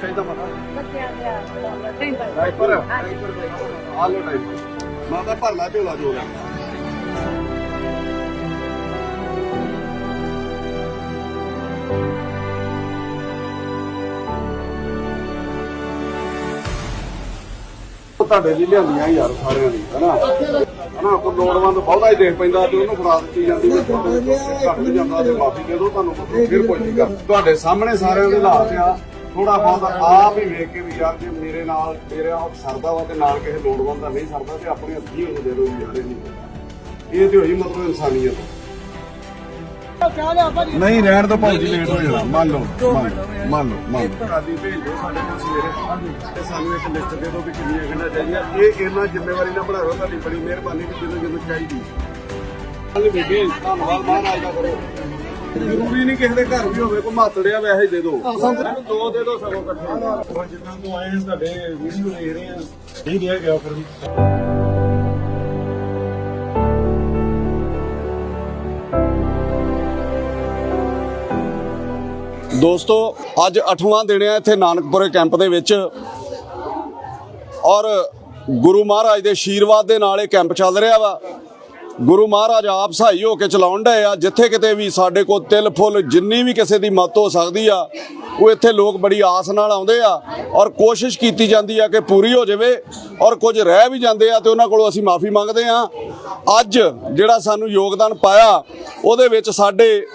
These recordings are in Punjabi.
ਚਾਹੀਦਾ ਪਤਾ? ਬੱਚਿਆਂ ਦੇ ਟੈਂਪਰ ਡਾਈਪਰ ਆ ਲੋ ਡਾਈਪਰ ਮੈਂ ਤਾਂ ਭਰ ਲਾ ਝੋਲਾ ਜੋ ਲੈਣਾ। ਉਹ ਤੁਹਾਡੇ ਲਈ ਲਿਆਂਦੀਆਂ ਯਾਰ ਸਾਰਿਆਂ ਲਈ ਹਨਾ? ਹਨਾ ਕੋਈ ਲੋੜਵੰਦ ਬਹੁਤਾ ਹੀ ਦੇਖ ਪੈਂਦਾ ਤੇ ਉਹਨੂੰ ਫੜਾ ਦਿੱਤੀ ਜਾਂਦੀ ਹੈ। ਘੱਟ ਜਾਂਦਾ ਤੇ ਮਾਫੀ ਦੇ ਦਿਓ ਤੁਹਾਨੂੰ ਫਿਰ ਕੋਈ ਨਹੀਂ ਕਰ ਤੁਹਾਡੇ ਸਾਹਮਣੇ ਸਾਰਿਆਂ ਦੇ ਹਾਲਾਤ ਆ। ਥੋੜਾ ਬਹੁਤ ਆਪ ਹੀ ਵੇਖ ਕੇ ਵੀ ਯਾਰ ਜੇ ਮੇਰੇ ਨਾਲ ਮੇਰੇ ਆਪ ਸਰਦਾ ਵਾ ਤੇ ਨਾਲ ਕਿਸੇ ਲੋੜਵੰਦ ਦਾ ਨਹੀਂ ਸਰਦਾ ਤੇ ਆਪਣੇ ਹੱਥੀ ਉਹਨੂੰ ਦੇ ਦਿਓ ਯਾਰ ਇਹ ਨਹੀਂ ਇਹ ਤੇ ਹੋਈ ਮਤਲਬ ਇਨਸਾਨੀਅਤ ਨਹੀਂ ਰਹਿਣ ਤੋਂ ਭਾਜੀ ਲੇਟ ਹੋ ਜਾਣਾ। ਮੰਨ ਲਓ ਮੰਨ ਲਓ ਮੰਨ ਲਓ ਮੰਨ ਲਓ। ਕਾਦੀ ਭੇਜ ਦਿਓ ਸਾਡੇ ਕੋਲ ਸਵੇਰੇ। ਤੇ ਸਾਨੂੰ ਇੱਕ ਲਿਸਟ ਦੇ ਦਿਓ ਵੀ ਕਿੰਨੀਆਂ ਗੰਢਾਂ ਚਾਹੀਦੀਆਂ। ਇਹ ਇਹਨਾਂ ਜ਼ਿੰਮੇਵਾਰੀ ਨਾਲ ਬਣਾਓ ਤੁਹਾਡੀ ਬੜੀ ਮਿਹਰਬਾਨੀ ਕਿ ਜਦੋਂ ਜਦੋਂ ਚਾਹੀਦੀ। ਹਾਂ ਬੀਬੀ ਧੰਨਵਾਦ ਮਹਾਰਾਜ ਦਾ ਕਰੋ। ਜ਼ਰੂਰੀ ਨਹੀਂ ਕਿਸੇ ਦੇ ਘਰ ਵੀ ਹੋਵੇ ਕੋ ਮਾਤੜਿਆ ਵੈਸੇ ਹੀ ਦੇ ਦਿਓ ਦੋ ਦੇ ਦਿਓ ਸਗੋਂ ਇਕੱਠੇ। ਜਿੰਨਾ ਤੋਂ ਆਏ ਹਾਂ ਤੁਹਾਡੇ ਵੀਡੀਓ ਦੇਖ ਰਹੇ ਆ ਨਹੀਂ ਰਿਹਾ ਗਿਆ ਫਿਰ ਵੀ। ਦੋਸਤੋ ਅੱਜ 8ਵਾਂ ਦਿਨ ਹੈ ਇੱਥੇ ਨਾਨਕਪੁਰੇ ਕੈਂਪ ਦੇ ਵਿੱਚ। ਔਰ ਗੁਰੂ ਮਹਾਰਾਜ ਦੇ ਆਸ਼ੀਰਵਾਦ ਦੇ ਨਾਲ ਇਹ ਕੈਂਪ ਚੱਲ ਰਿਹਾ ਵਾ। ਗੁਰੂ ਮਹਾਰਾਜ ਆਪ ਸਹਾਈ ਹੋ ਕੇ ਚਲਾਉਣ ਡਏ ਆ। ਜਿੱਥੇ ਕਿਤੇ ਵੀ ਸਾਡੇ ਕੋਲ ਤਿਲ, ਫੁੱਲ ਜਿੰਨੀ ਵੀ ਕਿਸੇ ਦੀ ਮਦਦ ਹੋ ਸਕਦੀ ਆ, ਉਹ ਇੱਥੇ ਲੋਕ ਬੜੀ ਆਸ ਨਾਲ ਆਉਂਦੇ ਆ ਔਰ ਕੋਸ਼ਿਸ਼ ਕੀਤੀ ਜਾਂਦੀ ਆ ਕਿ ਪੂਰੀ ਹੋ ਜਾਵੇ ਔਰ ਕੁਝ ਰਹਿ ਵੀ ਜਾਂਦੇ ਆ ਤੇ ਉਹਨਾਂ ਕੋਲੋਂ ਅਸੀਂ ਮਾਫੀ ਮੰਗਦੇ ਆ। ਅੱਜ ਜਿਹੜਾ ਸਾਨੂੰ ਯੋਗਦਾਨ ਪਾਇਆ, ਉਹਦੇ ਵਿੱਚ ਸਾਡੇ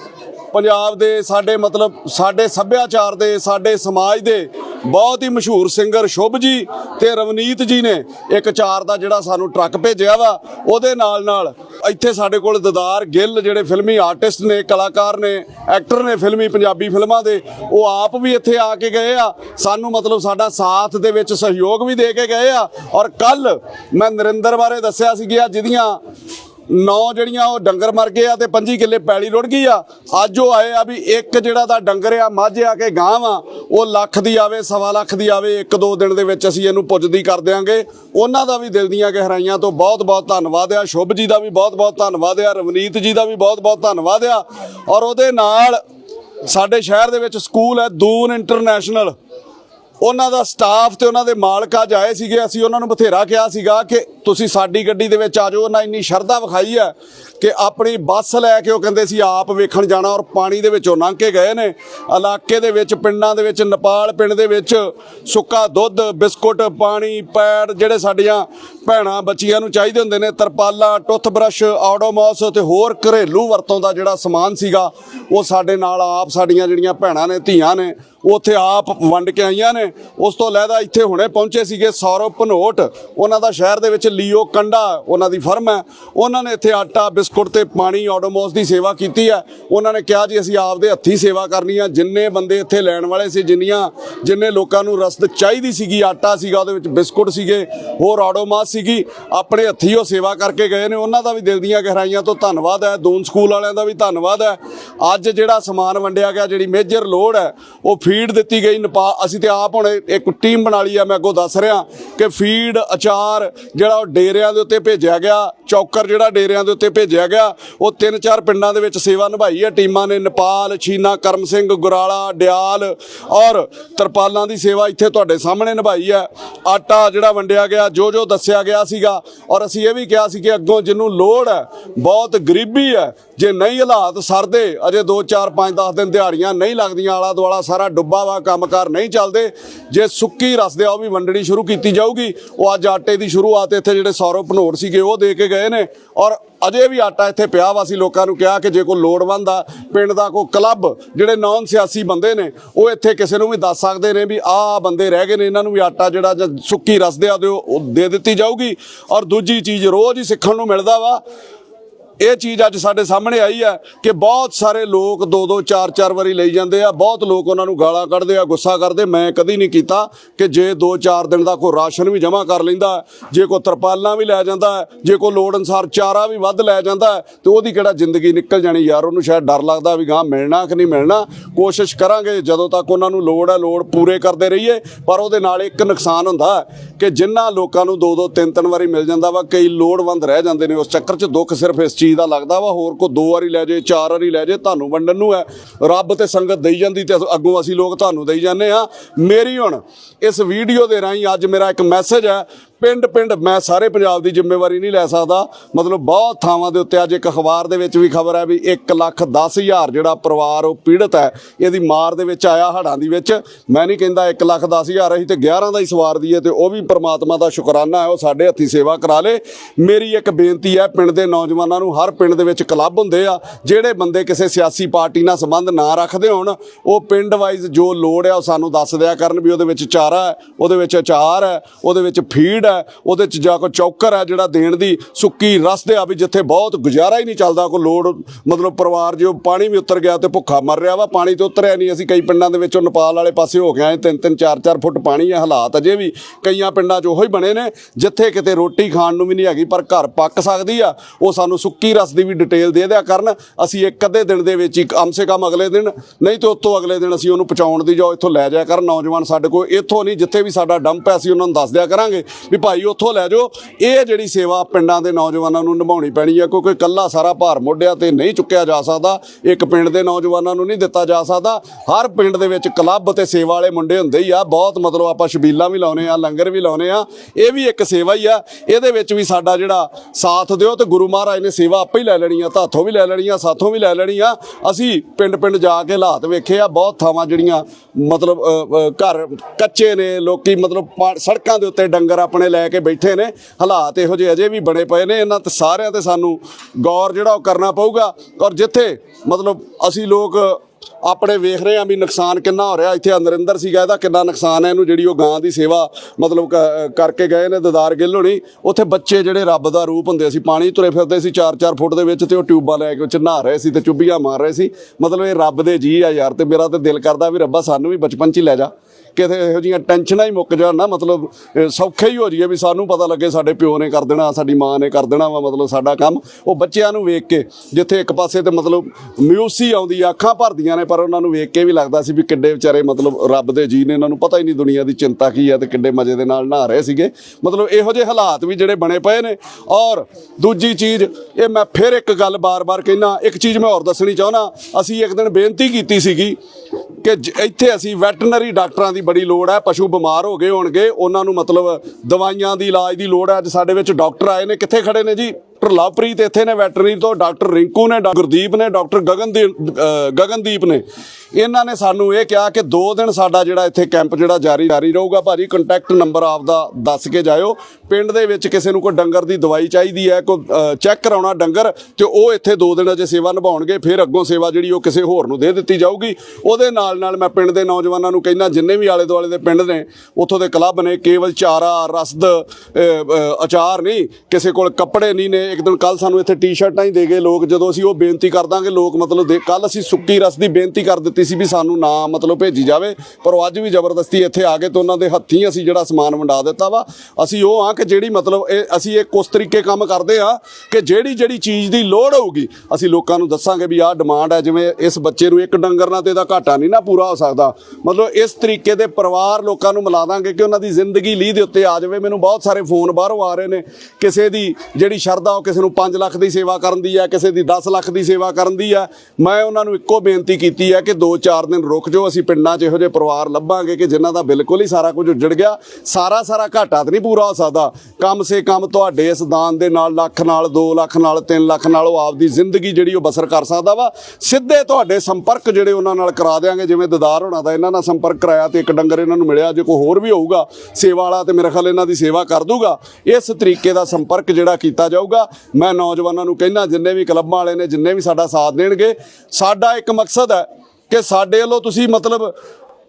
ਪੰਜਾਬ ਦੇ ਸਾਡੇ ਮਤਲਬ ਸਾਡੇ ਸੱਭਿਆਚਾਰ ਦੇ, ਸਾਡੇ ਸਮਾਜ ਦੇ ਬਹੁਤ ਹੀ ਮਸ਼ਹੂਰ ਸਿੰਗਰ ਸ਼ੁਭ ਜੀ ਤੇ ਰਵਨੀਤ ਜੀ ਨੇ ਇੱਕ ਚਾਰ ਦਾ ਜਿਹੜਾ ਸਾਨੂੰ ਟਰੱਕ ਭੇਜਿਆ ਵਾ, ਉਹਦੇ ਨਾਲ ਨਾਲ ਇੱਥੇ ਸਾਡੇ ਕੋਲ ਦਦਾਰ ਗਿੱਲ ਜਿਹੜੇ ਫਿਲਮੀ ਆਰਟਿਸਟ ਨੇ, ਕਲਾਕਾਰ ਨੇ, ਐਕਟਰ ਨੇ ਫਿਲਮੀ ਪੰਜਾਬੀ ਫਿਲਮਾਂ ਦੇ, ਉਹ ਆਪ ਵੀ ਇੱਥੇ ਆ ਕੇ ਗਏ ਆ। ਸਾਨੂੰ ਮਤਲਬ ਸਾਡਾ ਸਾਥ ਦੇ ਵਿੱਚ ਸਹਿਯੋਗ ਵੀ ਦੇ ਕੇ ਗਏ ਆ। ਔਰ ਕੱਲ ਮੈਂ ਨਰਿੰਦਰ ਬਾਰੇ ਦੱਸਿਆ ਸੀ ਗਿਆ ਜਿਹਦੀਆਂ ਨੌ ਜਿਹੜੀਆਂ ਉਹ ਡੰਗਰ ਮਰ ਗਏ ਆ ਤੇ 25 ਕਿੱਲੇ ਪੈਲੀ ਰੁੜ ਗਈ ਆ। ਅੱਜ ਉਹ ਆਏ ਆ ਵੀ ਇੱਕ ਜਿਹੜਾ ਦਾ ਡੰਗਰ ਆ, ਮੱਝ ਆ ਕੇ ਗਾਂ ਆ ਉਹ ਲੱਖ ਦੀ ਆਵੇ, ਸਵਾ ਲੱਖ ਦੀ ਆਵੇ, ਇੱਕ ਦੋ ਦਿਨ ਦੇ ਵਿੱਚ ਅਸੀਂ ਇਹਨੂੰ ਪੁੱਜਦੀ ਕਰ ਦਿਆਂਗੇ। ਉਹਨਾਂ ਦਾ ਵੀ ਦਿਲ ਦੀਆਂ ਗਹਿਰਾਈਆਂ ਤੋਂ ਬਹੁਤ ਬਹੁਤ ਧੰਨਵਾਦ ਆ। ਸ਼ੁਭ ਜੀ ਦਾ ਵੀ ਬਹੁਤ ਬਹੁਤ ਧੰਨਵਾਦ ਆ, ਰਵਨੀਤ ਜੀ ਦਾ ਵੀ ਬਹੁਤ ਬਹੁਤ ਧੰਨਵਾਦ ਆ। ਔਰ ਉਹਦੇ ਨਾਲ ਸਾਡੇ ਸ਼ਹਿਰ ਦੇ ਵਿੱਚ ਸਕੂਲ ਹੈ, ਦੂਨ ਇੰਟਰਨੈਸ਼ਨਲ। ਉਹਨਾਂ ਦਾ ਸਟਾਫ ਤੇ ਉਹਨਾਂ ਦੇ ਮਾਲਕ ਅੱਜ ਆਏ ਸੀਗੇ, ਅਸੀਂ ਉਹਨਾਂ ਨੂੰ ਬਥੇਰਾ ਕਿਹਾ ਸੀਗਾ ਕਿ ਤੁਸੀਂ ਸਾਡੀ ਗੱਡੀ ਦੇ ਵਿੱਚ ਆ ਜਾਓ, ਉਹਨਾਂ ਇੰਨੀ ਸ਼ਰਧਾ ਵਿਖਾਈ ਹੈ ਕਿ ਆਪਣੀ ਬੱਸ ਲੈ ਕੇ ਉਹ ਕਹਿੰਦੇ ਸੀ, ਆਪ ਵੇਖਣ ਜਾਣਾ ਔਰ ਪਾਣੀ ਦੇ ਵਿੱਚੋਂ ਲੰਘ ਕੇ ਗਏ ਨੇ। ਇਲਾਕੇ ਦੇ ਵਿੱਚ, ਪਿੰਡਾਂ ਦੇ ਵਿੱਚ, ਨੇਪਾਲ ਪਿੰਡ ਦੇ ਵਿੱਚ ਸੁੱਕਾ ਦੁੱਧ, ਬਿਸਕੁਟ, ਪਾਣੀ ਪੈਡ ਜਿਹੜੇ ਸਾਡੀਆਂ ਭੈਣਾਂ ਬੱਚੀਆਂ ਨੂੰ ਚਾਹੀਦੇ ਹੁੰਦੇ ਨੇ, ਤਰਪਾਲਾਂ, ਟੁੱਥ ਬ੍ਰਸ਼ ਆਡੋਮੋਸ ਤੇ ਹੋਰ ਘਰੇਲੂ ਵਰਤੋਂ ਦਾ ਜਿਹੜਾ ਸਮਾਨ ਸੀਗਾ, ਉਹ ਸਾਡੇ ਨਾਲ ਆਪ ਸਾਡੀਆਂ ਜਿਹੜੀਆਂ ਭੈਣਾਂ ਨੇ, ਧੀਆਂ ਨੇ, ਉਹ ਉੱਥੇ ਆਪ ਵੰਡ ਕੇ ਆਈਆਂ ਨੇ। ਉਸ ਤੋਂ ਲੈਦਾ ਇੱਥੇ ਹੁਣੇ ਪਹੁੰਚੇ ਸੀਗੇ ਸੌਰਵ ਭਨੋਟ। ਉਹਨਾਂ ਦਾ ਸ਼ਹਿਰ ਦੇ ਵਿੱਚ ਲੀਓ ਕੰਡਾ ਉਹਨਾਂ ਦੀ ਫਰਮ ਹੈ। ਉਹਨਾਂ ਨੇ ਇੱਥੇ ਆਟਾ, ਬਿਸਕੁਟ ਤੇ ਪਾਣੀ ਆਡੋਮੋਸ ਦੀ ਸੇਵਾ ਕੀਤੀ ਹੈ। ਉਹਨਾਂ ਨੇ ਕਿਹਾ ਜੀ, ਅਸੀਂ ਆਪਦੇ ਹੱਥੀ ਸੇਵਾ ਕਰਨੀ ਆ ਜਿੰਨੇ ਬੰਦੇ ਇੱਥੇ ਲੈਣ ਵਾਲੇ ਸੀ, ਜਿੰਨੀਆਂ, ਜਿੰਨੇ ਲੋਕਾਂ ਨੂੰ ਰਸਦ ਚਾਹੀਦੀ ਸੀਗੀ, ਆਟਾ ਸੀਗਾ, ਉਹਦੇ ਵਿੱਚ ਬਿਸਕੁਟ ਸੀਗੇ, ਹੋਰ ਆਡੋਮਾਸ ਸੀਗੀ, ਆਪਣੇ ਹੱਥੀ ਉਹ ਸੇਵਾ ਕਰਕੇ ਗਏ ਨੇ। ਉਹਨਾਂ ਦਾ ਵੀ ਦਿਲ ਦੀਆਂ ਗਹਿਰਾਈਆਂ ਤੋਂ ਧੰਨਵਾਦ ਹੈ। ਦੂਨ ਸਕੂਲ ਵਾਲਿਆਂ ਦਾ ਵੀ ਧੰਨਵਾਦ ਹੈ। ਅੱਜ ਜਿਹੜਾ ਸਮਾਨ ਵੰਡਿਆ ਗਿਆ, ਜਿਹੜੀ ਮੇਜਰ ਲੋੜ ਹੈ, ਉਹ ਫੀਡ ਦਿੱਤੀ ਗਈ। ਨੇਪਾਲ ਅਸੀਂ ਤੇ ਆਪ ਹੁਣ ਇੱਕ ਟੀਮ ਬਣਾ ਲਈ ਆ, ਮੈਂ ਅੱਗੋਂ ਦੱਸ ਰਿਹਾ ਕਿ ਫੀਡ, ਅਚਾਰ ਜਿਹੜਾ ਉਹ ਡੇਰਿਆਂ ਦੇ ਉੱਤੇ ਭੇਜਿਆ ਗਿਆ, ਚੌਕਰ ਜਿਹੜਾ ਡੇਰਿਆਂ ਦੇ ਉੱਤੇ ਭੇਜਿਆ ਗਿਆ, ਉਹ ਤਿੰਨ ਚਾਰ ਪਿੰਡਾਂ ਦੇ ਵਿੱਚ ਸੇਵਾ ਨਿਭਾਈ ਹੈ ਟੀਮਾਂ ਨੇ, ਨੇਪਾਲ ਛੀਨਾ ਕਰਮ ਸਿੰਘ, ਗੁਰਾਲਾ, ਡਿਆਲ ਔਰ ਤਰਪਾਲਾਂ ਦੀ ਸੇਵਾ ਇੱਥੇ ਤੁਹਾਡੇ ਸਾਹਮਣੇ ਨਿਭਾਈ ਹੈ ਆਟਾ ਜਿਹੜਾ ਵੰਡਿਆ ਗਿਆ ਜੋ ਜੋ ਦੱਸਿਆ ਗਿਆ ਸੀਗਾ, ਔਰ ਅਸੀਂ ਇਹ ਵੀ ਕਿਹਾ ਸੀ ਕਿ ਅੱਗੋਂ ਜਿਹਨੂੰ ਲੋੜ ਹੈ, ਬਹੁਤ ਗਰੀਬੀ ਹੈ ਜੇ ਨਹੀਂ ਹਾਲਾਤ ਸਰਦੇ, ਅਜੇ 2 4 5 10 ਦਿਨ ਦਿਹਾੜੀਆਂ ਨਹੀਂ ਲੱਗਦੀਆਂ, ਆਲਾ ਦੁਆਲਾ ਸਾਰਾ ਡੁੱਬਾ ਵਾ, ਕੰਮਕਾਰ ਨਹੀਂ ਚੱਲਦੇ, ਜੇ ਸੁੱਕੀ ਰਸਦੇ ਆ ਉਹ ਵੀ ਵੰਡਣੀ ਸ਼ੁਰੂ ਕੀਤੀ ਜਾਊਗੀ। ਉਹ ਅੱਜ ਆਟੇ ਦੀ ਸ਼ੁਰੂਆਤ ਇੱਥੇ ਜਿਹੜੇ ਸੌਰਵ ਭਨੋੜ ਸੀਗੇ, ਉਹ ਦੇ ਕੇ ਗਏ ਨੇ। ਔਰ ਅਜੇ ਵੀ ਆਟਾ ਇੱਥੇ ਪਿਆ ਵਾ ਸੀ ਲੋਕਾਂ ਨੂੰ ਕਿਹਾ ਕਿ ਜੇ ਕੋਈ ਲੋੜਵੰਦ ਆ, ਪਿੰਡ ਦਾ ਕੋਈ ਕਲੱਬ, ਜਿਹੜੇ ਨੌਨ ਸਿਆਸੀ ਬੰਦੇ ਨੇ, ਉਹ ਇੱਥੇ ਕਿਸੇ ਨੂੰ ਵੀ ਦੱਸ ਸਕਦੇ ਨੇ ਵੀ ਆਹ ਬੰਦੇ ਰਹਿ ਗਏ ਨੇ, ਇਹਨਾਂ ਨੂੰ ਵੀ ਆਟਾ ਜਿਹੜਾ ਜਾਂ ਸੁੱਕੀ ਰਸਦੇ ਆ ਦਿਓ, ਉਹ ਦੇ ਦਿੱਤੀ ਜਾਊਗੀ। ਔਰ ਦੂਜੀ ਚੀਜ਼ ਰੋਜ਼ ਹੀ ਸਿੱਖਣ ਨੂੰ ਮਿਲਦਾ ਵਾ ਇਹ ਚੀਜ਼ ਅੱਜ ਸਾਡੇ ਸਾਹਮਣੇ ਆਈ ਹੈ ਕਿ ਬਹੁਤ ਸਾਰੇ ਲੋਕ ਦੋ ਦੋ ਚਾਰ ਚਾਰ ਵਾਰੀ ਲਈ ਜਾਂਦੇ ਆ। ਬਹੁਤ ਲੋਕ ਉਹਨਾਂ ਨੂੰ ਗਾਲਾਂ ਕੱਢਦੇ ਆ ਗੁੱਸਾ ਕਰਦੇ। ਮੈਂ ਕਦੀ ਨਹੀਂ ਕੀਤਾ ਕਿ ਜੇ ਦੋ ਚਾਰ ਦਿਨ ਦਾ ਕੋਈ ਰਾਸ਼ਨ ਵੀ ਜਮ੍ਹਾਂ ਕਰ ਲੈਂਦਾ ਜੇ ਕੋਈ ਤਰਪਾਲਾਂ ਵੀ ਲੈ ਜਾਂਦਾ ਜੇ ਕੋਈ ਲੋੜ ਅਨਸਾਰ ਚਾਰਾ ਵੀ ਵੱਧ ਲੈ ਜਾਂਦਾ ਹੈ, ਤੇ ਉਹਦੀ ਕਿਹੜਾ ਜ਼ਿੰਦਗੀ ਨਿਕਲ ਜਾਣੀ? ਯਾਰ ਉਹਨੂੰ ਸ਼ਾਇਦ ਡਰ ਲੱਗਦਾ ਵੀ ਗਾਂ ਮਿਲਣਾ ਕਿ ਨਹੀਂ ਮਿਲਣਾ। ਕੋਸ਼ਿਸ਼ ਕਰਾਂਗੇ ਜਦੋਂ ਤੱਕ ਉਹਨਾਂ ਨੂੰ ਲੋੜ ਹੈ ਲੋੜ ਪੂਰੇ ਕਰਦੇ ਰਹੀਏ। ਪਰ ਉਹਦੇ ਨਾਲ ਇੱਕ ਨੁਕਸਾਨ ਹੁੰਦਾ ਕਿ ਜਿਨ੍ਹਾਂ ਲੋਕਾਂ ਨੂੰ ਦੋ ਦੋ ਤਿੰਨ ਤਿੰਨ ਵਾਰੀ ਮਿਲ ਜਾਂਦਾ ਵਾ ਕਈ ਲੋੜਵੰਦ ਰਹਿ ਜਾਂਦੇ ਨੇ। ਉਸ ਚੱਕਰ 'ਚ ਦੁੱਖ ਸਿਰਫ ਇਸ ਚੀਜ਼ ਚੀਜ਼ ਦਾ ਲੱਗਦਾ ਵਾ, ਹੋਰ ਕੋ ਦੋ ਵਾਰੀ ਲੈ ਜੇ, ਚਾਰ ਵਾਰੀ ਲੈ ਜੇ, ਤੁਹਾਨੂੰ ਵੰਡਣ ਨੂੰ ਹੈ। ਰੱਬ ਤੇ ਸੰਗਤ ਦੇਈ ਜਾਂਦੀ ਤੇ ਅੱਗੋਂ ਅਸੀਂ ਲੋਕ ਤੁਹਾਨੂੰ ਦੇਈ ਜਾਂਦੇ ਆ ਮੇਰੀ ਹੁਣ ਇਸ ਵੀਡੀਓ ਦੇ ਰਾਹੀਂ ਅੱਜ ਮੇਰਾ ਇੱਕ ਮੈਸੇਜ ਹੈ ਪਿੰਡ ਪਿੰਡ ਮੈਂ ਸਾਰੇ ਪੰਜਾਬ ਦੀ ਜ਼ਿੰਮੇਵਾਰੀ ਨਹੀਂ ਲੈ ਸਕਦਾ। ਮਤਲਬ ਬਹੁਤ ਥਾਵਾਂ ਦੇ ਉੱਤੇ ਅੱਜ ਇੱਕ ਅਖਬਾਰ ਦੇ ਵਿੱਚ ਵੀ ਖਬਰ ਹੈ ਵੀ 1 ਲੱਖ 10 ਹਜ਼ਾਰ ਜਿਹੜਾ ਪਰਿਵਾਰ ਉਹ ਪੀੜਤ ਹੈ, ਇਹਦੀ ਮਾਰ ਦੇ ਵਿੱਚ ਆਇਆ ਹੜਾਂ ਦੀ ਵਿੱਚ। ਮੈਂ ਨਹੀਂ ਕਹਿੰਦਾ 1 ਲੱਖ 10 ਹਜ਼ਾਰ ਅਸੀਂ ਤੇ 11 ਦਾ ਹੀ ਸਵਾਰ ਦੀ ਹੈ ਤੇ ਉਹ ਵੀ ਪ੍ਰਮਾਤਮਾ ਦਾ ਸ਼ੁਕਰਾਨਾ ਹੈ, ਉਹ ਸਾਡੇ ਹੱਥੀ ਸੇਵਾ ਕਰਾ ਲੇ। ਮੇਰੀ ਇੱਕ ਬੇਨਤੀ ਹੈ, ਪਿੰਡ ਦੇ ਨੌਜਵਾਨਾਂ ਨੂੰ ਹਰ ਪਿੰਡ ਦੇ ਵਿੱਚ ਕਲੱਬ ਹੁੰਦੇ ਆ, ਜਿਹੜੇ ਬੰਦੇ ਕਿਸੇ ਸਿਆਸੀ ਪਾਰਟੀ ਨਾਲ ਸੰਬੰਧ ਨਾ ਰੱਖਦੇ ਹੋਣ, ਉਹ ਪਿੰਡ ਵਾਈਜ਼ ਜੋ ਲੋੜ ਹੈ ਉਹ ਸਾਨੂੰ ਦੱਸ ਦਿਆ ਕਰਨ ਵੀ ਉਹਦੇ ਵਿੱਚ ਚਾਰਾ ਹੈ, ਉਹਦੇ ਵਿੱਚ ਅਚਾਰ ਹੈ, ਉਹਦੇ ਵਿੱਚ ਫੀਡ ਹੈ, ਉਹਦੇ ਚ ਜਾ ਕੋ ਚੌਕਰ ਹੈ ਜਿਹੜਾ ਦੇਣ ਦੀ ਸੁੱਕੀ ਰਸ ਦੇ ਆ ਵੀ ਜਿੱਥੇ ਬਹੁਤ ਗੁਜ਼ਾਰਾ ਹੀ ਨਹੀਂ ਚੱਲਦਾ ਕੋ ਲੋੜ, ਮਤਲਬ ਪਰਿਵਾਰ ਜੋ ਪਾਣੀ ਵੀ ਉਤਰ ਗਿਆ ਤੇ ਭੁੱਖਾ ਮਰ ਰਿਹਾ ਵਾ, ਪਾਣੀ ਤੇ ਉਤਰਿਆ ਨਹੀਂ, ਅਸੀਂ ਕਈ ਪਿੰਡਾਂ ਦੇ ਵਿੱਚੋਂ ਨੇਪਾਲ ਵਾਲੇ ਪਾਸੇ ਹੋ ਕੇ ਆਏ ਤਿੰਨ ਤਿੰਨ ਚਾਰ ਚਾਰ ਫੁੱਟ ਪਾਣੀ ਹੈ ਹਾਲਾਤ ਅਜੇ ਵੀ, ਕਈਆਂ ਪਿੰਡਾਂ 'ਚ ਉਹੋ ਹੀ ਬਣੇ ਨੇ, ਜਿੱਥੇ ਕਿਤੇ ਰੋਟੀ ਖਾਣ ਨੂੰ ਵੀ ਨਹੀਂ ਹੈਗੀ, ਪਰ ਘਰ ਪੱਕ ਸਕਦੀ ਆ, ਉਹ ਸਾਨੂੰ ਸੁੱਕੀ ਰਸ ਦੀ ਵੀ ਡਿਟੇਲ ਦੇ ਦਿਆ ਕਰਨ, ਅਸੀਂ ਇੱਕ ਅੱਧੇ ਦਿਨ ਦੇ ਵਿੱਚ ਹੀ ਕਮ ਸੇ ਕਮ ਅਗਲੇ ਦਿਨ, ਨਹੀਂ ਤੇ ਉਤੋਂ ਅਗਲੇ ਦਿਨ ਅਸੀਂ ਉਹਨੂੰ ਪਹੁੰਚਾਉਣ ਦੀ ਜੋ ਇੱਥੋਂ ਲੈ ਜਾਇਆ ਕਰਨ ਨੌਜਵਾਨ ਸਾਡੇ ਕੋਲ, ਇੱਥੋਂ ਨਹੀਂ, ਜਿੱਥੇ ਵੀ ਸਾਡਾ ਡੰਪ ਹੈ, ਅਸੀਂ ਉਹਨਾਂ ਨੂੰ ਦੱਸ ਦਿਆ ਕਰਾਂਗੇ ਵੀ ਭਾਈ, ਉੱਥੋਂ ਲੈ ਜਾਓ। ਇਹ ਜਿਹੜੀ ਸੇਵਾ ਪਿੰਡਾਂ ਦੇ ਨੌਜਵਾਨਾਂ ਨੂੰ ਨਿਭਾਉਣੀ ਪੈਣੀ ਹੈ ਕਿਉਂਕਿ ਇਕੱਲਾ ਸਾਰਾ ਭਾਰ ਮੋਢਿਆਂ ਤੇ ਨਹੀਂ ਚੁੱਕਿਆ ਜਾ ਸਕਦਾ, ਇੱਕ ਪਿੰਡ ਦੇ ਨੌਜਵਾਨਾਂ ਨੂੰ ਨਹੀਂ ਦਿੱਤਾ ਜਾ ਸਕਦਾ। ਹਰ ਪਿੰਡ ਦੇ ਵਿੱਚ ਕਲੱਬ ਤੇ ਸੇਵਾ ਵਾਲੇ ਮੁੰਡੇ ਹੁੰਦੇ ਹੀ ਆ। ਬਹੁਤ ਮਤਲਬ ਆਪਾਂ ਸ਼ਬੀਲਾਂ ਵੀ ਲਾਉਨੇ ਆ, ਲੰਗਰ ਵੀ ਲਾਉਨੇ ਆ। ਇਹ ਵੀ ਇੱਕ ਸੇਵਾ ਹੀ ਆ। ਇਹਦੇ ਵਿੱਚ ਵੀ ਸਾਡਾ ਜਿਹੜਾ ਸਾਥ ਦਿਓ ਤੇ ਗੁਰੂ ਮਹਾਰਾਜ ਨੇ ਸੇਵਾ ਆਪੇ ਹੀ ਲੈ ਲੈਣੀ ਆ, ਧਾਥੋਂ ਵੀ ਲੈ ਲੈਣੀ ਆ, ਸਾਥੋਂ ਵੀ ਲੈ ਲੈਣੀ ਆ। ਅਸੀਂ ਪਿੰਡ ਪਿੰਡ ਜਾ ਕੇ ਹਾਲਾਤ ਵੇਖੇ ਆ। ਬਹੁਤ ਥਾਵਾਂ ਜਿਹੜੀਆਂ ਮਤਲਬ ਘਰ ਕੱਚੇ ਨੇ, ਲੋਕੀ ਮਤਲਬ ਪਾ- ਸੜਕਾਂ ਦੇ ਉੱਤੇ ਡੰਗਰ ਆਪਣੇ ਲੈ ਕੇ ਬੈਠੇ ਨੇ। ਹਾਲਾਤ ਇਹੋ ਜਿਹੇ ਅਜੇ ਵੀ ਬਣੇ ਪਏ ਨੇ। ਇਹਨਾਂ ਤੇ ਸਾਰਿਆਂ ਤੇ ਸਾਨੂੰ ਗੌਰ ਜਿਹੜਾ ਉਹ ਕਰਨਾ ਪਊਗਾ। ਔਰ ਜਿੱਥੇ ਮਤਲਬ ਅਸੀਂ ਲੋਕ ਆਪਣੇ ਵੇਖ ਰਹੇ ਆ ਵੀ ਨੁਕਸਾਨ ਕਿੰਨਾ ਹੋ ਰਿਹਾ। ਇੱਥੇ ਨਰਿੰਦਰ ਸੀਗਾ ਇਹਦਾ ਕਿੰਨਾ ਨੁਕਸਾਨ ਹੈ ਇਹਨੂੰ ਜਿਹੜੀ ਉਹ ਗਾਂ ਦੀ ਸੇਵਾ ਮਤਲਬ ਕ- ਕਰਕੇ ਗਏ ਨੇ ਦਦਾਰ ਗਿੱਲ ਹੋਣੀ। ਉੱਥੇ ਬੱਚੇ ਜਿਹੜੇ ਰੱਬ ਦਾ ਰੂਪ ਹੁੰਦੇ ਸੀ ਪਾਣੀ ਤੁਰੇ ਫਿਰਦੇ ਸੀ 4-4 ਫੁੱਟ ਦੇ ਵਿੱਚ ਤੇ ਉਹ ਟਿਊਬਾਂ ਲੈ ਕੇ 'ਚ ਨਹਾ ਰਹੇ ਸੀ ਤੇ ਚੁੱਭੀਆਂ ਮਾਰ ਰਹੇ ਸੀ। ਮਤਲਬ ਇਹ ਰੱਬ ਦੇ ਜੀ ਆ ਯਾਰ ਤੇ ਮੇਰਾ ਤੇ ਦਿਲ ਕਰਦਾ ਵੀ ਰੱਬਾ ਸਾਨੂੰ ਵੀ ਬਚਪਨ 'ਚ ਹੀ ਲੈ ਜਾ। ਕਿਤੇ ਇਹੋ ਜੀਆਂ ਟੈਨਸ਼ਨਾਂ ਹੀ ਮੁੱਕ ਜਾਣ ਨਾ ਮਤਲਬ ਸੌਖੇ ਹੀ ਹੋ ਜਾਈਏ ਵੀ ਸਾਨੂੰ ਪਤਾ ਲੱਗੇ ਸਾਡੇ ਪਿਓ ਨੇ ਕਰ ਦੇਣਾ ਸਾਡੀ ਮਾਂ ਨੇ ਕਰ ਦੇਣਾ ਵਾ ਮਤਲਬ ਸਾਡਾ ਕੰਮ। ਉਹ ਬੱਚਿਆਂ ਨੂੰ ਵੇਖ ਕੇ ਜਿੱਥੇ ਇੱਕ ਪਾਸੇ ਤੇ ਮਤਲਬ ਮਿਊਸੀ ਆਉਂਦੀ ਆ, ਅੱਖਾਂ ਭਰਦੀਆਂ ਨੇ ਪਰ ਉਹਨਾਂ ਨੂੰ ਵੇਖ ਕੇ ਵੀ ਲੱਗਦਾ ਸੀ ਵੀ ਕਿੱਡੇ ਵਿਚਾਰੇ ਮਤਲਬ ਰੱਬ ਦੇ ਜੀ ਨੇ ਇਹਨਾਂ ਨੂੰ ਪਤਾ ਹੀ ਨਹੀਂ ਦੁਨੀਆ ਦੀ ਚਿੰਤਾ ਕੀ ਹੈ ਤੇ ਕਿੱਡੇ ਮਜ਼ੇ ਦੇ ਨਾਲ ਨਹਾ ਰਹੇ ਸੀਗੇ। ਮਤਲਬ ਇਹੋ ਜਿਹੇ ਹਾਲਾਤ ਵੀ ਜਿਹੜੇ ਬਣੇ ਪਏ ਨੇ। ਔਰ ਦੂਜੀ ਚੀਜ਼, ਇਹ ਮੈਂ ਫਿਰ ਇੱਕ ਗੱਲ ਬਾਰ-ਬਾਰ ਕਹਿਣਾ ਇੱਕ ਚੀਜ਼ ਮੈਂ ਹੋਰ ਦੱਸਣੀ ਚਾਹੁੰਦਾ ਅਸੀਂ ਇੱਕ ਦਿਨ ਬੇਨਤੀ ਕੀਤੀ ਸੀਗੀ ਕਿ ਜ- ਇੱਥੇ ਅਸੀਂ ਵੈਟਰਨਰੀ ਡਾਕਟਰਾਂ ਦੀ ਬੜੀ ਲੋੜ ਹੈ, ਪਸ਼ੂ ਬਿਮਾਰ ਹੋ ਗਏ ਹੋਣਗੇ, ਉਹਨਾਂ ਨੂੰ ਮਤਲਬ ਦਵਾਈਆਂ ਦੀ ਇਲਾਜ ਦੀ ਲੋੜ ਹੈ। ਅੱਜ ਸਾਡੇ ਵਿੱਚ ਡਾਕਟਰ ਆਏ ਨੇ, ਕਿੱਥੇ ਖੜੇ ਨੇ ਜੀ? ਡਾਕਟਰ ਲਵਪ੍ਰੀਤ ਇੱਥੇ ਨੇ, ਵੈਟਰਨਰੀ ਤੋਂ ਡਾਕਟਰ ਰਿੰਕੂ ਨੇ, ਡਾਕਟਰ ਗੁਰਦੀਪ ਨੇ, ਡਾਕਟਰ ਗਗਨਦੀਪ ਗਗਨਦੀਪ ਨੇ। ਇਹਨਾਂ ਨੇ ਸਾਨੂੰ ਇਹ ਕਿਹਾ ਕਿ 2 ਦਿਨ ਸਾਡਾ ਜਿਹੜਾ ਇੱਥੇ ਕੈਂਪ ਜਿਹੜਾ ਜਾਰੀ ਜਾਰੀ ਰਹੂਗਾ। ਭਾਜੀ ਕੰਟੈਕਟ ਨੰਬਰ ਆਪਦਾ ਦੱਸ ਕੇ ਜਾਇਓ। ਪਿੰਡ ਦੇ ਵਿੱਚ ਕਿਸੇ ਨੂੰ ਕੋਈ ਡੰਗਰ ਦੀ ਦਵਾਈ ਚਾਹੀਦੀ ਹੈ, ਕੋਈ ਚੈੱਕ ਕਰਾਉਣਾ ਡੰਗਰ, ਤੇ ਉਹ ਇੱਥੇ 2 ਦਿਨ ਅਜੇ ਸੇਵਾ ਨਿਭਾਉਣਗੇ, ਫਿਰ ਅੱਗੋਂ ਸੇਵਾ ਜਿਹੜੀ ਉਹ ਕਿਸੇ ਹੋਰ ਨੂੰ ਦੇ ਦਿੱਤੀ ਜਾਊਗੀ। ਉਹਦੇ ਨਾਲ ਨਾਲ ਮੈਂ ਪਿੰਡ ਦੇ ਨੌਜਵਾਨਾਂ ਨੂੰ ਕਹਿੰਦਾ, ਜਿੰਨੇ ਵੀ ਆਲੇ ਦੁਆਲੇ ਦੇ ਪਿੰਡ ਨੇ, ਉੱਥੋਂ ਦੇ ਕਲੱਬ ਨੇ, ਕੇਵਲ ਚਾਰਾ, ਰਸਦ ਅਚਾਰ ਨਹੀਂ, ਕਿਸੇ ਕੋਲ ਕੱਪੜੇ ਨਹੀਂ ਨੇ ਇੱਕ ਦਿਨ ਕੱਲ ਸਾਨੂੰ ਇੱਥੇ ਟੀ-ਸ਼ਰਟਾਂ ਹੀ ਦੇ ਗਏ ਲੋਕ, ਜਦੋਂ ਅਸੀਂ ਉਹ ਬੇਨਤੀ ਕਰ ਦਾਂਗੇ, ਲੋਕ ਮਤਲਬ ਦੇ ਕੱਲ ਅਸੀਂ ਸੁੱਕੀ ਰਸ ਦੀ ਬੇਨਤੀ ਕਰ ਦਿੱਤੀ ਸੀ ਵੀ ਸਾਨੂੰ ਨਾ ਮਤਲਬ ਭੇਜੀ ਜਾਵੇ, ਪਰ ਉਹ ਅੱਜ ਵੀ ਜ਼ਬਰਦਸਤੀ ਇੱਥੇ ਆ ਗਏ ਤੇ ਉਹਨਾਂ ਦੇ ਹੱਥੀਂ ਅਸੀਂ ਜਿਹੜਾ ਸਮਾਨ ਵੰਡਾ ਦਿੱਤਾ ਵਾ। ਅਸੀਂ ਉਹ ਆ ਕਿ ਜਿਹੜੀ ਮਤਲਬ ਇਹ ਅਸੀਂ ਇੱਕ ਉਸ ਤਰੀਕੇ ਕੰਮ ਕਰਦੇ ਆ ਕਿ ਜਿਹੜੀ ਜਿਹੜੀ ਚੀਜ਼ ਦੀ ਲੋੜ ਹੋਊਗੀ, ਅਸੀਂ ਲੋਕਾਂ ਨੂੰ ਦੱਸਾਂਗੇ ਵੀ ਆਹ ਡਿਮਾਂਡ ਹੈ, ਜਿਵੇਂ ਇਸ ਬੱਚੇ ਨੂੰ ਇੱਕ ਡੰਗਰ ਨਾਲ ਤੇ ਇਹਦਾ ਘਾਟਾ ਨਹੀਂ ਨਾ ਪੂਰਾ ਹੋ ਸਕਦਾ। ਮਤਲਬ ਇਸ ਤਰੀਕੇ ਦੇ ਪਰਿਵਾਰ ਲੋਕਾਂ ਨੂੰ ਮਿਲਾ ਦਾਂਗੇ ਕਿ ਉਹਨਾਂ ਦੀ ਜ਼ਿੰਦਗੀ ਲੀਹ ਦੇ ਉੱਤੇ ਆ ਜਾਵੇ। ਮੈਨੂੰ ਬਹੁਤ ਸਾਰੇ ਫੋਨ ਬਾਹਰੋਂ ਆ ਰਹੇ ਨੇ, ਕਿਸੇ ਦੀ ਜਿਹੜੀ ਸ਼ਰਧਾ ਉਹ ਕਿਸੇ ਨੂੰ 5 ਲੱਖ ਦੀ ਸੇਵਾ ਕਰਨ ਦੀ ਹੈ, ਕਿਸੇ ਦੀ 10 ਲੱਖ ਦੀ ਸੇਵਾ ਕਰਨ ਦੀ ਹੈ। ਮੈਂ ਉਹਨਾਂ ਨੂੰ ਇੱਕੋ ਬੇਨਤੀ ਕੀਤੀ ਹੈ ਕਿ 2-4 ਦਿਨ ਰੁਕ ਜਾਓ, ਅਸੀਂ ਪਿੰਡਾਂ 'ਚ ਇਹੋ ਜਿਹੇ ਪਰਿਵਾਰ ਲੱਭਾਂਗੇ ਕਿ ਜਿਨ੍ਹਾਂ ਦਾ ਬਿਲਕੁਲ ਹੀ ਸਾਰਾ ਕੁਝ ਉੱਜੜ ਗਿਆ। ਸਾਰਾ ਸਾਰਾ ਘਾਟਾ ਤਾਂ ਨਹੀਂ ਪੂਰਾ ਹੋ ਸਕਦਾ। ਕਮ ਸੇ ਕਮ ਤੁਹਾਡੇ ਇਸ ਦਾਨ ਦੇ ਨਾਲ ਲੱਖ ਨਾਲ 2 ਲੱਖ ਨਾਲ 3 ਲੱਖ ਨਾਲ ਉਹ ਆਪਦੀ ਜ਼ਿੰਦਗੀ ਜਿਹੜੀ ਉਹ ਬਸਰ ਕਰ ਸਕਦਾ ਵਾ। ਸਿੱਧੇ ਤੁਹਾਡੇ ਸੰਪਰਕ ਜਿਹੜੇ ਉਹਨਾਂ ਨਾਲ ਕਰਾ ਦਿਆਂਗੇ, ਜਿਵੇਂ ਦਦਾਰ ਹੋਣਾ ਦਾ ਇਹਨਾਂ ਨਾਲ ਸੰਪਰਕ ਕਰਾਇਆ ਤੇ ਇੱਕ ਡੰਗਰ ਇਹਨਾਂ ਨੂੰ ਮਿਲਿਆ, ਜੇ ਕੋਈ ਹੋਰ ਵੀ ਹੋਊਗਾ, ਸੇਵਾ ਵਾਲਾ ਤੇ ਮੇਰੇ ਖਿਆਲ ਇਹਨਾਂ ਦੀ ਸੇਵਾ ਕਰ ਦੂਗਾ। ਇਸ ਤਰੀਕੇ ਦਾ ਸੰਪਰਕ ਜਿਹੜਾ ਕੀਤਾ ਜਾਊਗਾ। ਮੈਂ ਨੌਜਵਾਨਾਂ ਨੂੰ ਕਹਿੰਦਾ, ਜਿੰਨੇ ਵੀ ਕਲੱਬਾਂ ਵਾਲੇ ਨੇ, ਜਿੰਨੇ ਵੀ ਸਾਡਾ ਸਾਥ ਦੇਣਗੇ, ਸਾਡਾ ਇੱਕ ਮਕਸਦ ਹੈ ਕਿ ਸਾਡੇ ਵੱਲੋਂ ਤੁਸੀਂ ਮਤਲਬ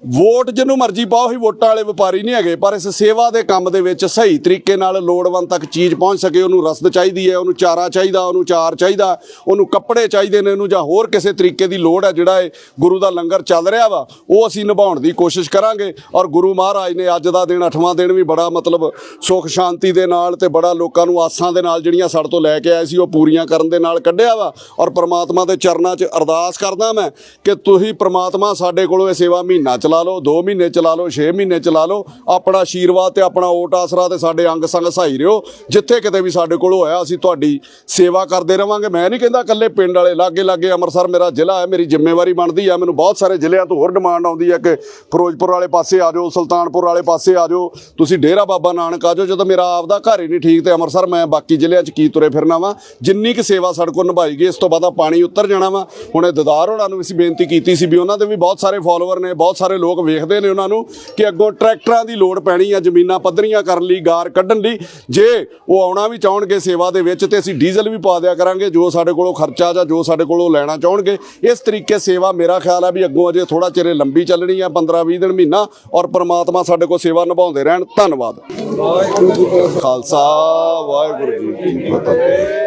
ਵੋਟ ਜਿਹਨੂੰ ਮਰਜ਼ੀ ਪਾਓ ਹੀ ਵੋਟਾਂ ਵਾਲੇ ਵਪਾਰੀ ਨਹੀਂ ਹੈਗੇ, ਪਰ ਇਸ ਸੇਵਾ ਦੇ ਕੰਮ ਦੇ ਵਿੱਚ ਸਹੀ ਤਰੀਕੇ ਨਾਲ ਲੋੜਵੰਦ ਤੱਕ ਚੀਜ਼ ਪਹੁੰਚ ਸਕੇ, ਉਹਨੂੰ ਰਸਦ ਚਾਹੀਦੀ ਹੈ, ਉਹਨੂੰ ਚਾਰਾ ਚਾਹੀਦਾ, ਉਹਨੂੰ ਚਾਰ ਚਾਹੀਦਾ, ਉਹਨੂੰ ਕੱਪੜੇ ਚਾਹੀਦੇ ਨੇ, ਉਹਨੂੰ ਜਾਂ ਹੋਰ ਕਿਸੇ ਤਰੀਕੇ ਦੀ ਲੋੜ ਹੈ, ਜਿਹੜਾ ਇਹ ਗੁਰੂ ਦਾ ਲੰਗਰ ਚੱਲ ਰਿਹਾ ਵਾ, ਉਹ ਅਸੀਂ ਨਿਭਾਉਣ ਦੀ ਕੋਸ਼ਿਸ਼ ਕਰਾਂਗੇ। ਔਰ ਗੁਰੂ ਮਹਾਰਾਜ ਨੇ ਅੱਜ ਦਾ ਦਿਨ, ਅੱਠਵਾਂ ਦਿਨ ਵੀ ਬੜਾ ਮਤਲਬ ਸੁਖ ਸ਼ਾਂਤੀ ਦੇ ਨਾਲ ਤੇ ਬੜਾ ਲੋਕਾਂ ਨੂੰ ਆਸਾਂ ਦੇ ਨਾਲ ਜਿਹੜੀਆਂ ਸਾਡੇ ਤੋਂ ਲੈ ਕੇ ਆਏ ਸੀ, ਉਹ ਪੂਰੀਆਂ ਕਰਨ ਦੇ ਨਾਲ ਕੱਢਿਆ ਵਾ। ਔਰ ਪ੍ਰਮਾਤਮਾ ਦੇ ਚਰਨਾਂ 'ਚ ਅਰਦਾਸ ਕਰਦਾ ਮੈਂ ਕਿ ਤੁਸੀਂ ਪ੍ਰਮਾਤਮਾ ਸਾਡੇ ਕੋਲੋਂ ਇਹ ਸੇਵਾ ਮਹੀਨਾ ਚਲਾ ਲਓ 2 ਮਹੀਨੇ ਚਲਾ ਲਓ 6 ਮਹੀਨੇ ਚਲਾ ਲਓ, ਆਪਣਾ ਆਸ਼ੀਰਵਾਦ ਤੇ ਆਪਣਾ ਓਟ ਆਸਰਾ ਤੇ ਸਾਡੇ ਅੰਗ ਸੰਗ ਸਹਾਈ ਰਿਓ। ਜਿੱਥੇ ਕਿਤੇ ਵੀ ਸਾਡੇ ਕੋਲ ਹੋਇਆ, ਅਸੀਂ ਤੁਹਾਡੀ ਸੇਵਾ ਕਰਦੇ ਰਵਾਂਗੇ। ਮੈਂ ਨਹੀਂ ਕਹਿੰਦਾ ਇਕੱਲੇ ਪਿੰਡ ਵਾਲੇ, ਲਾਗੇ ਲਾਗੇ ਅੰਮ੍ਰਿਤਸਰ ਮੇਰਾ ਜ਼ਿਲ੍ਹਾ ਹੈ, ਮੇਰੀ ਜ਼ਿੰਮੇਵਾਰੀ ਬਣਦੀ ਆ। ਮੈਨੂੰ ਬਹੁਤ ਸਾਰੇ ਜ਼ਿਲ੍ਹਿਆਂ ਤੋਂ ਹੋਰ ਡਿਮਾਂਡ ਆਉਂਦੀ ਹੈ ਕਿ ਫਿਰੋਜ਼ਪੁਰ ਵਾਲੇ ਪਾਸੇ ਆ ਜਾਓ, ਸੁਲਤਾਨਪੁਰ ਵਾਲੇ ਪਾਸੇ ਆ ਜਾਓ। ਤੁਸੀਂ ਡੇਰਾ ਬਾਬਾ ਨਾਨਕ ਆ ਜਾਓ, ਜਦੋਂ ਮੇਰਾ ਆਪਦਾ ਘਰ ਹੀ ਨਹੀਂ ਠੀਕ ਤੇ ਅੰਮ੍ਰਿਤਸਰ ਮੈਂ ਬਾਕੀ ਜ਼ਿਲ੍ਹਿਆਂ 'ਚ ਕੀ ਤੁਰੇ ਫਿਰਨਾ ਵਾ? ਜਿੰਨੀ ਕੁ ਸੇਵਾ ਸਾਡੇ ਕੋਲ ਨਿਭਾਈ ਗਈ, ਇਸ ਤੋਂ ਬਾਅਦ ਪਾਣੀ ਉੱਤਰ ਜਾਣਾ ਵਾ। ਹੁਣ ਇਹ ਦਦਾਰ ਹੋਣਾ ਨੂੰ ਅਸੀਂ ਬੇਨਤੀ ਕੀਤੀ ਸੀ ਵੀ ਉਹਨਾਂ ਦੇ ਵੀ ਬਹੁਤ ਸਾਰੇ ਫਾਲੋਅਰ ਨੇ, ਬਹੁਤ ਸਾਰੇ ਲੋਕ ਵੇਖਦੇ ਨੇ ਉਹਨਾਂ ਨੂੰ ਕਿ ਅੱਗੋਂ ਟਰੈਕਟਰਾਂ ਦੀ ਲੋੜ ਪੈਣੀ ਆ, ਜ਼ਮੀਨਾਂ ਪੱਧਰੀਆਂ ਕਰਨ ਲਈ, ਗਾਰ ਕੱਢਣ ਲਈ। ਜੇ ਉਹ ਆਉਣਾ ਵੀ ਚਾਹਣਗੇ ਸੇਵਾ ਦੇ ਵਿੱਚ, ਤੇ ਅਸੀਂ ਡੀਜ਼ਲ ਵੀ ਪਾ ਦਿਆ ਕਰਾਂਗੇ, ਜੋ ਸਾਡੇ ਕੋਲੋਂ ਖਰਚਾ ਜਾਂ ਜੋ ਸਾਡੇ ਕੋਲੋਂ ਲੈਣਾ ਚਾਹਣਗੇ। ਇਸ ਤਰੀਕੇ ਸੇਵਾ ਮੇਰਾ ਖਿਆਲ ਆ ਵੀ ਅੱਗੋਂ ਅਜੇ ਥੋੜਾ ਚਿਰ ਲੰਬੀ ਚੱਲਣੀ ਆ 15 20 ਦਿਨ ਮਹੀਨਾ, ਔਰ ਪ੍ਰਮਾਤਮਾ ਸਾਡੇ ਕੋਲ ਸੇਵਾ ਨਿਭਾਉਂਦੇ ਰਹਿਣ। ਧੰਨਵਾਦ। ਵਾਹਿਗੁਰੂ ਜੀ ਖਾਲਸਾ, ਵਾਹਿਗੁਰੂ ਜੀ ਕੀ ਫਤਿਹ।